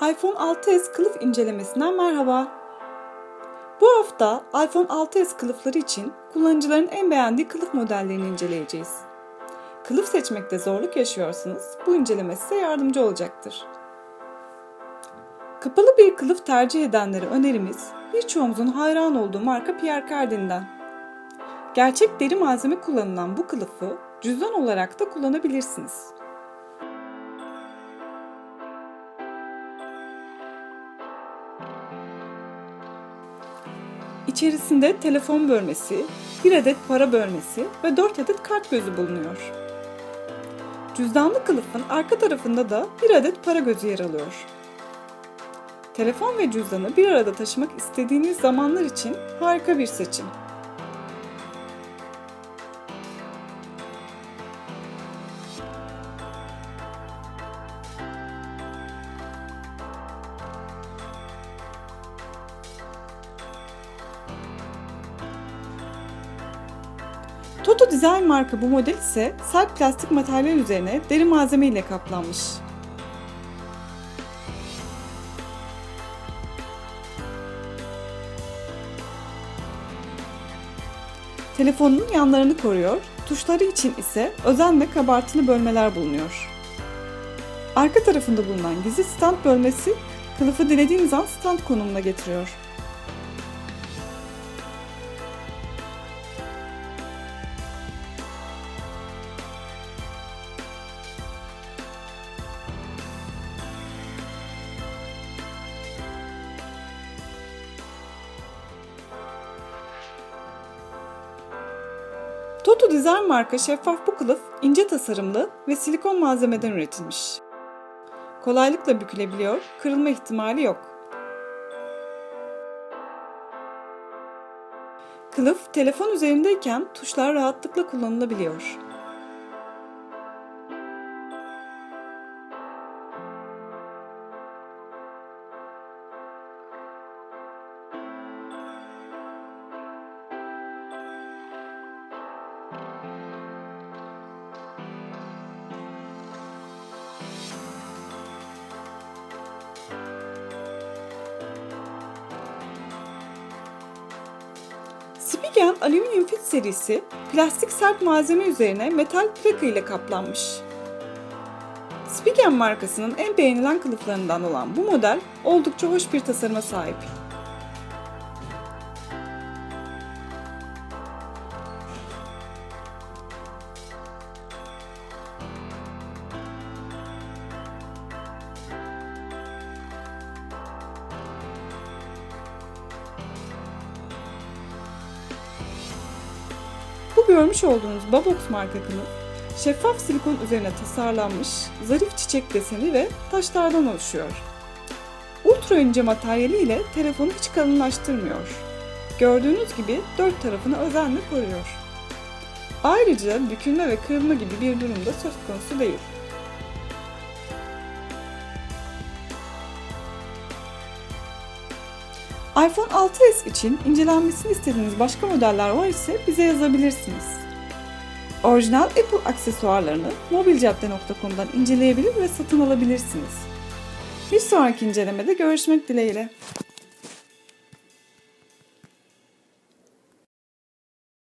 6s kılıf incelemesinden merhaba. Bu hafta iPhone 6s kılıfları için kullanıcıların en beğendiği kılıf modellerini inceleyeceğiz. Kılıf seçmekte zorluk yaşıyorsanız bu inceleme size yardımcı olacaktır. Kapalı bir kılıf tercih edenlere önerimiz birçoğumuzun hayran olduğu marka Pierre Cardin'den. Gerçek deri malzeme kullanılan bu kılıfı cüzdan olarak da kullanabilirsiniz. İçerisinde telefon bölmesi, bir adet para bölmesi ve 4 adet kart gözü bulunuyor. Cüzdanlı kılıfın arka tarafında da bir adet para gözü yer alıyor. Telefon ve cüzdanı bir arada taşımak istediğiniz zamanlar için harika bir seçim. Toto Design marka bu model ise sert plastik materyal üzerine deri malzeme ile kaplanmış. Telefonun yanlarını koruyor, tuşları için ise özenle kabartılı bölmeler bulunuyor. Arka tarafında bulunan gizli stand bölmesi kılıfı dilediğiniz an stand konumuna getiriyor. Toto Design marka şeffaf bu kılıf ince tasarımlı ve silikon malzemeden üretilmiş. Kolaylıkla bükülebiliyor, kırılma ihtimali yok. Kılıf telefon üzerindeyken tuşlar rahatlıkla kullanılabiliyor. Spigen Alüminyum Fit serisi plastik sert malzeme üzerine metal plaka ile kaplanmış. Spigen markasının en beğenilen kılıflarından olan bu model oldukça hoş bir tasarıma sahip. Görmüş olduğunuz Babox marka kılıf, şeffaf silikon üzerine tasarlanmış zarif çiçek deseni ve taşlardan oluşuyor. Ultra ince materyali ile telefonu hiç kalınlaştırmıyor. Gördüğünüz gibi dört tarafını özenle koruyor. Ayrıca bükülme ve kırılma gibi bir durum da söz konusu değil. iPhone 6s için incelenmesini istediğiniz başka modeller var ise bize yazabilirsiniz. Orijinal Apple aksesuarlarını mobilcadde.com'dan inceleyebilir ve satın alabilirsiniz. Bir sonraki incelemede görüşmek dileğiyle.